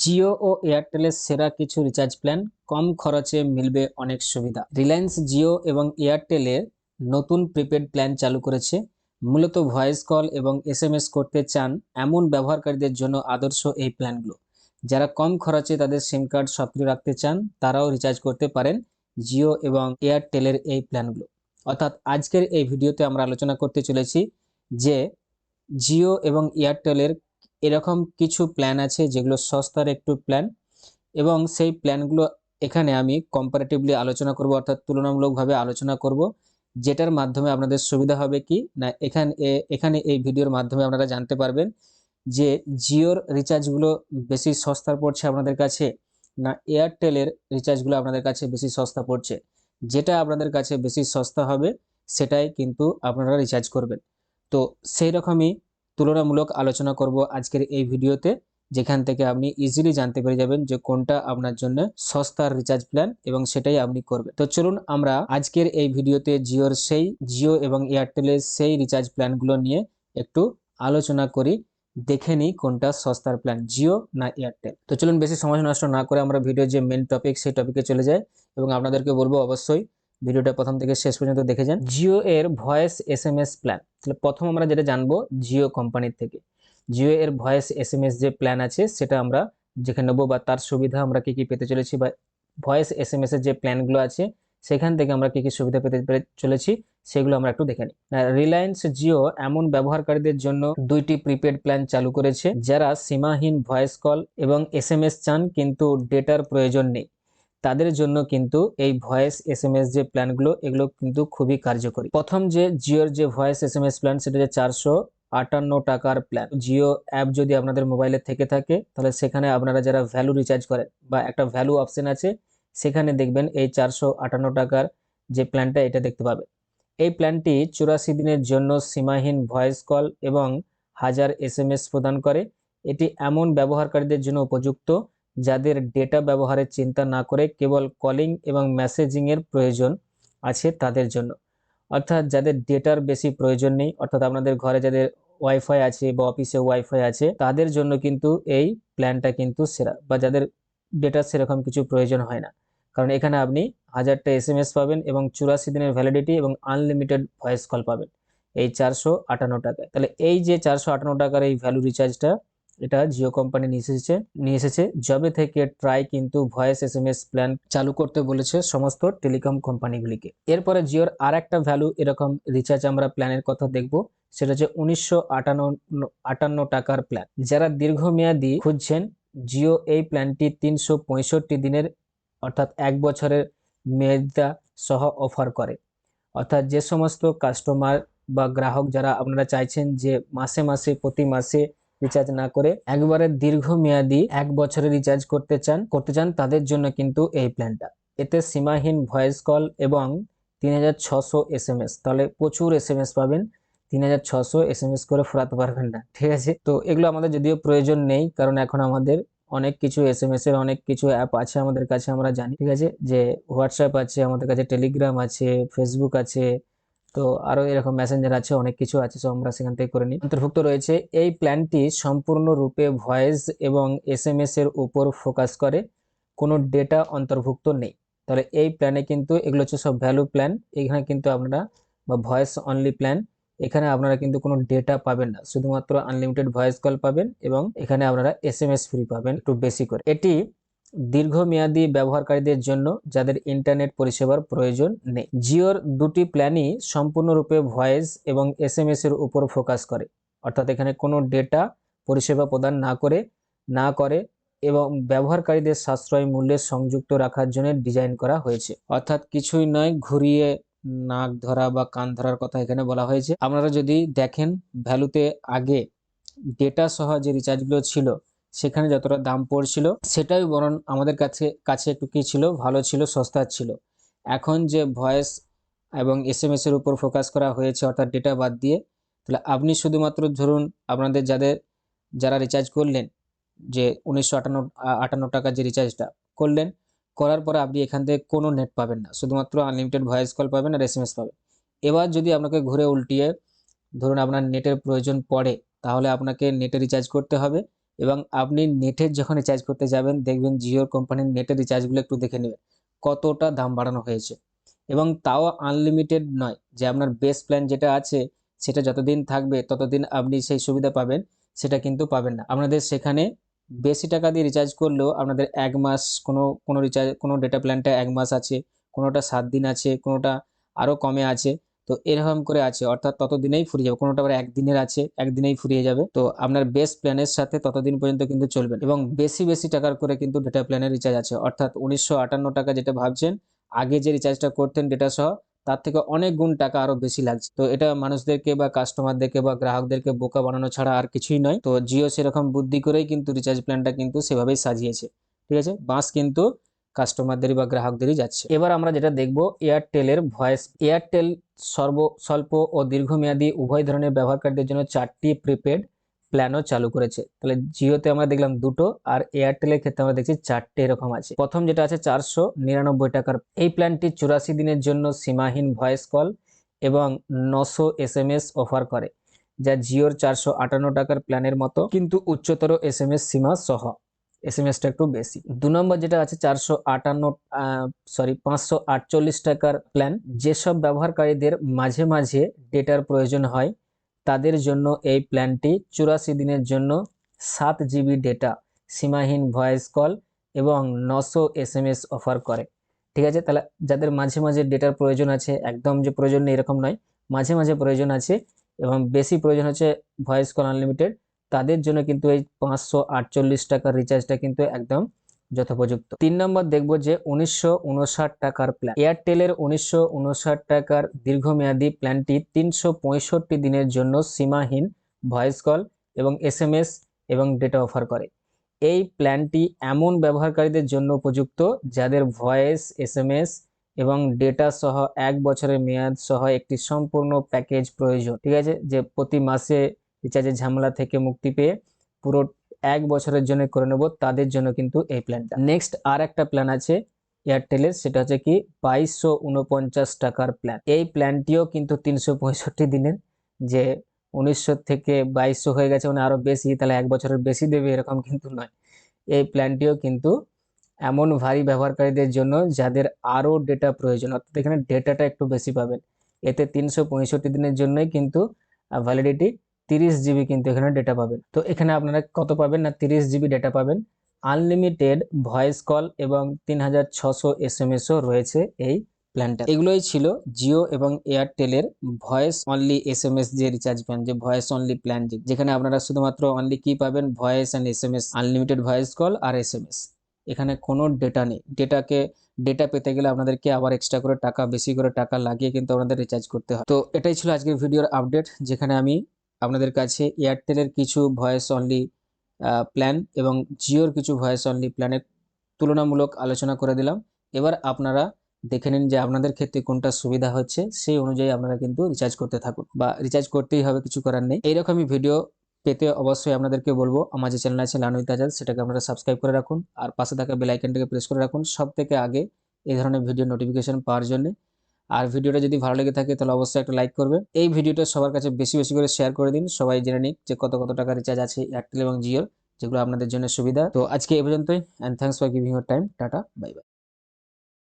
জিও ও এয়ারটেলের সেরা কিছু recharge plan কম খরচে মিলবে অনেক সুবিধা। রিলায়েন্স জিও এবং এয়ারটেলের নতুন প্রিপেড প্ল্যান চালু করেছে। মূলত ভয়েস কল এবং এসএমএস করতে চান এমন ব্যবহারকারীদের জন্য আদর্শ এই প্ল্যানগুলো যারা কম খরচে তাদের সিম কার্ড সক্রিয় রাখতে চান, তারাও রিচার্জ করতে পারেন জিও এবং এয়ারটেলের এই প্ল্যানগুলো অর্থাৎ আজকের এই ভিডিওতে আমরা আলোচনা করতে চলেছি যে জিও এবং এয়ারটেলের এরকম কিছু প্ল্যান আছে যেগুলো সস্তার একটু প্ল্যান এবং সেই প্ল্যানগুলো এখানে আমি কম্পারেটিভলি আলোচনা করব, অর্থাৎ তুলনামূলকভাবে আলোচনা করব, যেটার মাধ্যমে আপনাদের সুবিধা হবে কি? না, এখানে এখানে এই ভিডিওর মাধ্যমে আপনারা জানতে পারবেন যে জিওর রিচার্জগুলো বেশি সস্তা পড়ছে আপনাদের কাছে, না এয়ারটেলের রিচার্জগুলো আপনাদের কাছে বেশি সস্তা পড়ছে? যেটা আপনাদের কাছে বেশি সস্তা হবে, সেটাই কিন্তু আপনারা রিচার্জ করবেন। তো সেই রকমই তুলনামূলক আলোচনা করব আজকের এই ভিডিওতে, যেখান থেকে আপনি ইজিলি জানতে পেরে যাবেন যে কোনটা আপনার জন্য সস্তার রিচার্জ প্ল্যান এবং সেটাই আপনি করবেন। তো চলুন আমরা আজকের এই ভিডিওতে জিওর সেই, জিও এবং এয়ারটেলের সেই রিচার্জ প্ল্যানগুলো নিয়ে একটু আলোচনা করি, দেখে নিই কোনটা সস্তার প্ল্যান জিও না এয়ারটেল। তো চলুন বেশি সময় নষ্ট না করে আমরা ভিডিওর যে মেন টপিক সেই টপিকে চলে যাই এবং আপনাদেরকে বলব অবশ্যই ভিডিওটা প্রথম থেকে শেষ পর্যন্ত দেখে যান। জিও এর voice S M S plan তাহলে প্রথম আমরা যেটা জানব, জিও কোম্পানির থেকে। জিও এর ভয়েস এস এম এস যে প্ল্যান আছে, সেটা আমরা যেখানে নেব বা তার সুবিধা আমরা কি কি পেতে চলেছি বা ভয়েস এস এম এস এর যে প্ল্যানগুলো আছে, সেখান থেকে আমরা কি কি সুবিধা পেতে চলেছি, সেগুলো আমরা একটু দেখে নিই। রিলায়েন্স জিও এমন ব্যবহারকারীদের জন্য দুইটি প্রিপেড প্ল্যান চালু করেছে, যারা সীমাহীন ভয়েস কল এবং এস এম এস চান, কিন্তু ডেটার প্রয়োজন নেই। তাদের জন্য কিন্তু এই ভয়েস এস এম এস যে প্ল্যানগুলো এগুলো কিন্তু খুবই কার্যকরী। প্রথম যে জিওর যে voice S M S plan সেটা যে চারশো আটান্ন টাকার প্ল্যান জিও অ্যাপ যদি আপনাদের মোবাইলে থেকে থাকে, তাহলে সেখানে আপনারা যারা ভ্যালু রিচার্জ করেন বা একটা ভ্যালু অপশন আছে, সেখানে দেখবেন এই চারশো আটান্ন টাকার যে প্ল্যানটা এটা দেখতে পাবে। এই প্ল্যানটি চুরাশি দিনের জন্য সীমাহীন ভয়েস কল এবং হাজার এস প্রদান করে। এটি এমন ব্যবহারকারীদের জন্য উপযুক্ত যাদের ডেটা ব্যবহারের চিন্তা না করে কেবল কলিং এবং মেসেজিংয়ের প্রয়োজন আছে তাদের জন্য। অর্থাৎ যাদের ডেটার বেশি প্রয়োজন নেই, অর্থাৎ আপনাদের ঘরে যাদের ওয়াইফাই আছে বা অফিসে ওয়াইফাই আছে, তাদের জন্য কিন্তু এই প্ল্যানটা কিন্তু সেরা বা যাদের ডেটার সেরকম কিছু প্রয়োজন হয় না। কারণ এখানে আপনি হাজারটা এস পাবেন এবং চুরাশি দিনের ভ্যালিডিটি এবং আনলিমিটেড ভয়েস কল পাবেন। এই চারশো আটান্ন টাকায়। তাহলে এই যে চারশো আটান্ন টাকার এই ভ্যালু রিচার্জটা এটা জিও কোম্পানি নিয়ে এসেছে নিয়ে এসেছে। জবে থেকে ট্রাই কিন্তু voice, S M S plan চালু করতে বলেছে সমস্ত টেলিকম কোম্পানিগুলিকে। এরপরে জিওর আর একটা ভ্যালু এরকম রিচার্জ আমরা প্ল্যানের কথা দেখব, সেটা হচ্ছে উনিশশো আটান্ন টাকার প্ল্যান। যারা দীর্ঘমেয়াদী খুঁজছেন, জিও এই প্ল্যানটি তিনশো পঁয়ষট্টি দিনের, অর্থাৎ এক বছরের মেয়াদা সহ অফার করে। অর্থাৎ যে সমস্ত কাস্টমার বা গ্রাহক যারা আপনারা চাইছেন যে মাসে মাসে, প্রতি মাসে রিচার্জ না করে একবারে দীর্ঘমেয়াদী এক বছরে রিচার্জ করতে চান করতে চান, তাদের জন্য কিন্তু এই প্ল্যানটা এতে সীমাহীন ভয়েস কল এবং তিন হাজার ছশো তাহলে প্রচুর এস এম পাবেন। তিন হাজার ছশো এস এম এস করে ফোরাতে পারবেন না, ঠিক আছে? তো এগুলো আমাদের যদিও প্রয়োজন নেই, কারণ এখন আমাদের অনেক কিছু এস এম এস এর অনেক কিছু অ্যাপ আছে আমাদের কাছে, আমরা জানি, ঠিক আছে? যে হোয়াটসঅ্যাপ আছে, আমাদের কাছে টেলিগ্রাম আছে ফেসবুক আছে তো আরও এরকম মেসেঞ্জার আছে, অনেক কিছু আছে সো আমরা সেখান থেকে করে নিই। অন্তর্ভুক্ত রয়েছে, এই প্ল্যানটি সম্পূর্ণরূপে ভয়েস এবং এস এম এর উপর ফোকাস করে, কোনো ডেটা অন্তর্ভুক্ত নেই। তাহলে এই প্ল্যানে কিন্তু, এগুলো হচ্ছে সব ভ্যালু প্ল্যান এখানে কিন্তু আপনারা, বা ভয়েস অনলি প্ল্যান এখানে আপনারা কিন্তু কোনো ডেটা পাবেন না। শুধুমাত্র আনলিমিটেড ভয়েস কল পাবেন এবং এখানে আপনারা এস এম এস ফ্রি পাবেন, একটু বেশি করে। এটি দীর্ঘমেয়াদী ব্যবহারকারীদের জন্য যাদের ইন্টারনেট পরিষেবার প্রয়োজন নেই। জিওর দুটি প্ল্যানই সম্পূর্ণরূপে ভয়েস এবং এস এম এর উপর ফোকাস করে। অর্থাৎ এখানে কোনো ডেটা পরিষেবা প্রদান না করে না করে এবং ব্যবহারকারীদের সাশ্রয় মূল্যে সংযুক্ত রাখার জন্য ডিজাইন করা হয়েছে। অর্থাৎ কিছুই নয়, ঘুরিয়ে নাক ধরা বা কান ধরার কথা এখানে বলা হয়েছে। আপনারা যদি দেখেন, ভ্যালুতে আগে ডেটা সহ যে রিচার্জগুলো ছিল সেখানে যতটা দাম পড়ছিল, সেটাই বরং আমাদের কাছে কাছে একটু কী ছিল, ভালো ছিল, সস্তা ছিল। এখন যে ভয়েস এবং এস এম এর উপর ফোকাস করা হয়েছে, অর্থাৎ ডেটা বাদ দিয়ে, তাহলে আপনি শুধুমাত্র ধরুন আপনাদের যাদের, যারা রিচার্জ করলেন, যে উনিশশো আটান্ন আটান্ন টাকার যে রিচার্জটা করলেন, করার পরে আপনি এখান থেকে কোনো নেট পাবেন না। শুধুমাত্র আনলিমিটেড ভয়েস কল পাবেন আর এস এম এস পাবেন। এবার যদি আপনাকে ঘুরে উল্টিয়ে, ধরুন আপনার নেটের প্রয়োজন পড়ে, তাহলে আপনাকে নেটে রিচার্জ করতে হবে। এবং আপনি নেটের যখন রিচার্জ করতে যাবেন, দেখবেন জিওর কোম্পানির নেটের রিচার্জগুলো একটু দেখে নেবেন, কতটা দাম বাড়ানো হয়েছে। এবং তাও আনলিমিটেড নয়, যে আপনার বেস প্ল্যান যেটা আছে, সেটা যতদিন থাকবে, ততদিন আপনি সেই সুবিধা পাবেন, সেটা কিন্তু পাবেন না। আপনাদের সেখানে বেশি টাকা দিয়ে রিচার্জ করলেও আপনাদের এক মাস কোনো কোনো রিচার্জ কোনো ডেটা প্ল্যানটা এক মাস আছে, কোনোটা সাত দিন আছে, কোনোটা আরও কমে আছে। তো এরকম করে আছে, অর্থাৎ ততদিনেই ফুরিয়ে যাবে, কোনোটা আবার একদিনের আছে, একদিনেই ফুরিয়ে যাবে। তো আপনার বেস প্ল্যানের সাথে ততদিন পর্যন্ত কিন্তু চলবে এবং বেশি বেশি টাকার করে কিন্তু ডেটা প্ল্যানের রিচার্জ আছে। অর্থাৎ উনিশশো আটান্ন টাকা যেটা ভাবছেন, আগে যে রিচার্জটা করতেন ডেটা সহ, তার থেকে অনেক গুণ টাকা আরও বেশি লাগছে। তো এটা মানুষদেরকে বা কাস্টমারদেরকে বা গ্রাহকদেরকে বোকা বানানো ছাড়া আর কিছুই নয়। তো জিও সেরকম বুদ্ধি করেই কিন্তু রিচার্জ প্ল্যানটা কিন্তু সেভাবেই সাজিয়েছে। ঠিক আছে? বাস কিন্তু কাস্টমারদেরই বা গ্রাহকদেরই যাচ্ছে। এবার আমরা যেটা দেখব এয়ারটেলের ভয়েস এয়ারটেল সর্ব, স্বল্প ও দীর্ঘমেয়াদী উভয় ধরনের ব্যবহারকারীদের জন্য চারটি প্রিপেড প্ল্যানও চালু করেছে। তাহলে জিওতে আমরা দেখলাম দুটো আর এয়ারটেলের ক্ষেত্রে আমরা দেখছি চারটে এরকম আছে। প্রথম যেটা আছে চারশো নিরানব্বই টাকার। এই প্ল্যানটি চুরাশি দিনের জন্য সীমাহীন ভয়েস কল এবং নশো এস অফার করে, যা জিওর চারশো আটান্ন টাকার প্ল্যানের মতো, কিন্তু উচ্চতর এস সীমা সহ। এস এম এসটা একটু বেশি। দু নম্বর যেটা আছে, চারশো আটান্ন সরি পাঁচশো আটচল্লিশ টাকার প্ল্যান যেসব ব্যবহারকারীদের মাঝে মাঝে ডেটার প্রয়োজন হয়, তাদের জন্য এই প্ল্যানটি চুরাশি দিনের জন্য সাত জিবি ডেটা সীমাহীন ভয়েস কল এবং নশো এস এম এস অফার করে। ঠিক আছে? তাহলে যাদের মাঝে মাঝে ডেটার প্রয়োজন আছে, একদম যে প্রয়োজন নেই এরকম নয়, মাঝে মাঝে প্রয়োজন আছে এবং বেশি প্রয়োজন হচ্ছে ভয়েস কল আনলিমিটেড তাদের জন্য কিন্তু এই পাঁচশো আটচল্লিশ টাকার রিচার্জটা কিন্তু একদম যথোপযুক্ত। তিন নম্বর দেখব যে উনিশশো উনষাট টাকার প্ল্যান এয়ারটেলের উনিশশো উনষাট টাকার দীর্ঘমেয়াদী প্ল্যানটি তিনশো পঁয়ষট্টি দিনের জন্য সীমাহীন ভয়েস কল এবং এস এবং ডেটা অফার করে। এই প্ল্যানটি এমন ব্যবহারকারীদের জন্য উপযুক্ত যাদের ভয়েস এস এবং ডেটা সহ এক বছরের মেয়াদ সহ একটি সম্পূর্ণ প্যাকেজ প্রয়োজন। ঠিক আছে? যে প্রতি মাসে রিচার্জের ঝামেলা থেকে মুক্তি পেয়ে পুরো এক বছরের জন্য করে নেব, তাদের জন্য কিন্তু এই প্ল্যানটা নেক্সট আর একটা প্ল্যান আছে এয়ারটেলের সেটা হচ্ছে কি বাইশশো উনপঞ্চাশ টাকার প্ল্যান এই প্ল্যানটিও কিন্তু তিনশো পঁয়ষট্টি দিনের, যে উনিশশো থেকে বাইশশো হয়ে গেছে মানে আরও বেশি, তাহলে এক বছরের বেশি দেবে, এরকম কিন্তু নয়। এই প্ল্যানটিও কিন্তু এমন ভারী ব্যবহারকারীদের জন্য যাদের আরও ডেটা প্রয়োজন। অর্থাৎ এখানে ডেটাটা একটু বেশি পাবেন। এতে তিনশো পঁয়ষট্টি দিনের জন্যই কিন্তু ভ্যালিডিটি তিরিশ জিবি কিন্তু এখানে ডেটা পাবেন। তো এখানে আপনারা কত পাবেন না তিরিশ জিবি ডেটা পাবেন? আনলিমিটেড ভয়েস কল এবং তিন হাজার ছশো এস এম এসও রয়েছে এই প্ল্যানটা এগুলোই ছিল জিও এবং এয়ারটেলের ভয়েস অনলি এস এম যে রিচার্জ প্ল্যান যে ভয়েস অনলি প্ল্যান যেখানে আপনারা শুধুমাত্র অনলি কি পাবেন? Voice and S M S unlimited voice call R S M S এখানে কোনো ডেটা নেই। ডেটাকে ডেটা পেতে গেলে আপনাদেরকে আবার এক্সট্রা করে টাকা, বেশি করে টাকা লাগিয়ে কিন্তু আপনাদের রিচার্জ করতে হয়। তো এটাই ছিল আজকের ভিডিওর আপডেট যেখানে আমি আপনাদের কাছে এয়ারটেলের কিছু ভয়েস অনলি প্ল্যান এবং জিওর কিছু ভয়েস অনলি প্ল্যানের তুলনামূলক আলোচনা করে দিলাম। এবার আপনারা দেখে নিন যে আপনাদের ক্ষেত্রে কোনটা সুবিধা হচ্ছে, সেই অনুযায়ী আপনারা কিন্তু রিচার্জ করতে থাকুন বা রিচার্জ করতেই হবে, কিছু করার নেই। এইরকমই ভিডিও পেতে অবশ্যই আপনাদেরকে বলব, আমার যে চ্যানেল আছে লানুইত আজাদ সেটাকে আপনারা সাবস্ক্রাইব করে রাখুন আর পাশে থাকা বেল আইকনটাকে প্রেস করে রাখুন। সব থেকে আগে এই ধরনের ভিডিও নোটিফিকেশন পাওয়ার জন্য। আর ভিডিওটা যদি ভালো লেগে থাকে তাহলে অবশ্যই একটা লাইক করবে। এই ভিডিওটা সবার কাছে বেশি বেশি করে শেয়ার করে দিন। সবাই জেনে নিক যে কত কত টাকা রিচার্জ আছে এয়ারটেল এবং জিওর যেগুলো আপনাদের জন্য সুবিধা। তো আজকে এ পর্যন্তই and thanks for giving your time tata bye bye